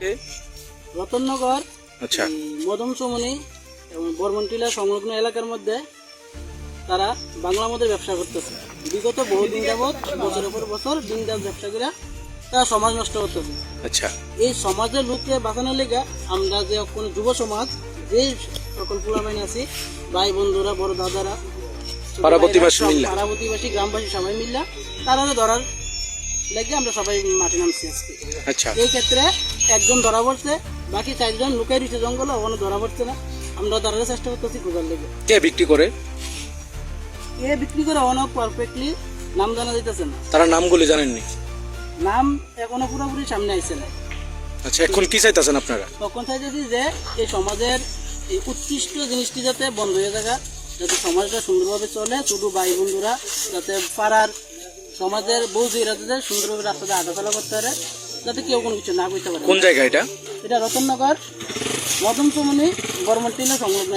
এ? রতননগর আচ্ছা মদন চমনি এবং বর্মনটিলা সংলগ্ন এলাকার মধ্যে তারা বাংলা মধ্যে ব্যবসা করতেছে বিগত বহুদিন যাবৎ বছরের পর বছর দিন দাস ব্যবসা করে তারা সমাজ নষ্ট করতেছে আচ্ছা এই সমাজের লোককে বাঁচানোর লেগে আমরা যে কোনো যুব সমাজ যে সকল পোলাবাইন আছি ভাই বন্ধুরা বড় দাদারা সব মিল্লা। প্রতিবেশী গ্রামবাসী সবাই মিল্লা তারা ধরার লেগে আমরা সবাই মাঠে নামছি আজকে। আচ্ছা। এই ক্ষেত্রে একজন ধরা পড়ছে বাকি চারজন লুকাই রয়েছে জঙ্গলে ওখানে ধরা পড়ছে না। আমরা ধরার চেষ্টা করতেছি খোঁজার লেগে। কে বিক্রি করে? এ বিক্রি করে অনেক পারফেক্টলি নাম জানা যাইতেছে না। তারা নামগুলি জানেননি? নাম এখনও পুরোপুরি সামনে আইছে না। আচ্ছা এখন কি চাইতেছেন আপনারা? তখন চাইতেছি যে এই সমাজের এই উৎকৃষ্ট জিনিসটি যাতে বন্ধ হয়ে থাকা যাতে সমাজটা সুন্দরভাবে চলে ছোট ভাই বন্ধুরা যাতে পাড়ার সমাজের বৌদিরা যাতে সুন্দরভাবে রাস্তাতে হাঁটাচলা করতে পারে যাতে কেউ কোনো কিছু না করতে পারে। কোন জায়গা এটা? এটা রতননগর মদন চমনি বর্মন্টিলা সংলগ্ন